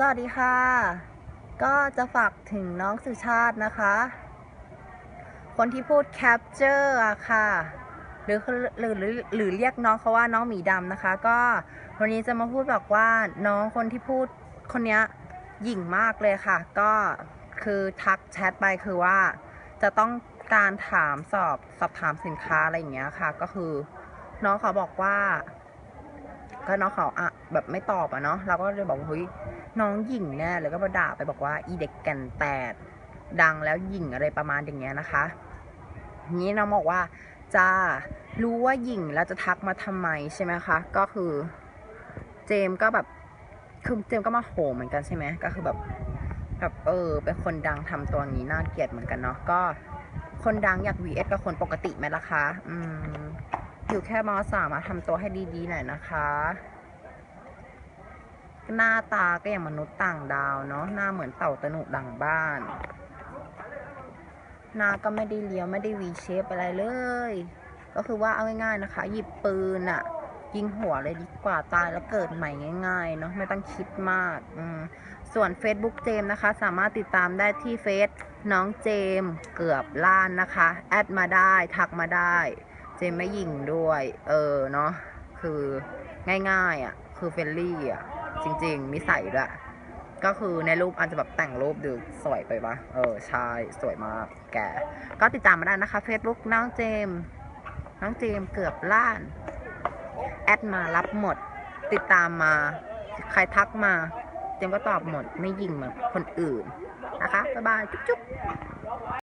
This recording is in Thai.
สวัสดีค่ะ ก็จะฝากถึงน้องสุชาตินะคะ คนที่พูด capture อะค่ะ หรือหรือหรือหรือเรียกน้องเขาว่าน้องหมีดำนะคะ ก็วันนี้จะมาพูดบอกว่าน้องคนที่พูดคนนี้หยิ่งมากเลยค่ะ ก็คือทักแชทไปคือว่า จะต้องการถามสอบสอบถามสินค้าอะไรอย่างเงี้ยค่ะ ก็คือน้องเขาบอกว่า ก็น้องเขาอะแบบไม่ตอบอะเนาะเราก็เลยบอกว่าเฮ้ยน้องหยิ่งแน่เลยก็มาด่าไปบอกว่าอีเด็กแก่นแตดดังแล้วหยิ่งอะไรประมาณอย่างเงี้ยนะคะนี้น้องบอกว่าจะรู้ว่าหยิ่งแล้วจะทักมาทำไมใช่ไหมคะ ก็คือเจมก็แบบคือเจมก็มาโหเหมือนกันใช่ไหมก็คือแบบแบบเออเป็นคนดังทำตัวอย่างนี้น่าเกลียดเหมือนกันเนาะก็ คนดังอยาก vs กับคนปกติไหมล่ะคะ อืม อยู่แค่มสามาทำตัวให้ดีๆหน่อยนะคะ หน้าตาก็อย่างมนุษย์ต่างดาวเนาะหน้าเหมือนเต่าตะหนุดังบ้าน หน้าก็ไม่ได้เลี้ยวไม่ได้วีเชฟอะไรเลย ก็คือว่าเอาง่ายๆนะคะ หยิบปืนอะยิงหัวเลยดีกว่าตายแล้วเกิดใหม่ง่ายๆเนาะไม่ต้องคิดมากอืมส่วน Facebook เจมส์นะคะ สามารถติดตามได้ที่เฟซน้องเจมเกือบล้านนะคะ แอดมาได้ ทักมาได้ เจมไม่ยิงด้วย เออเนาะคือง่ายๆอะ คือเฟรนลี่อะ จริงๆนิสัยด้วยก็คือในรูปอาจจะแบบแต่งรูปดูสวยไปปะเออใช่สวยมากแก ก็ติดตามมาได้นะคะ Facebook น้องเจม น้องเจมเกือบล้าน แอดมารับหมด ติดตามมา ใครทักมา เจมก็ตอบหมด ไม่ยิงเหมือนคนอื่นนะคะ บ๊ายบาย จุ๊บ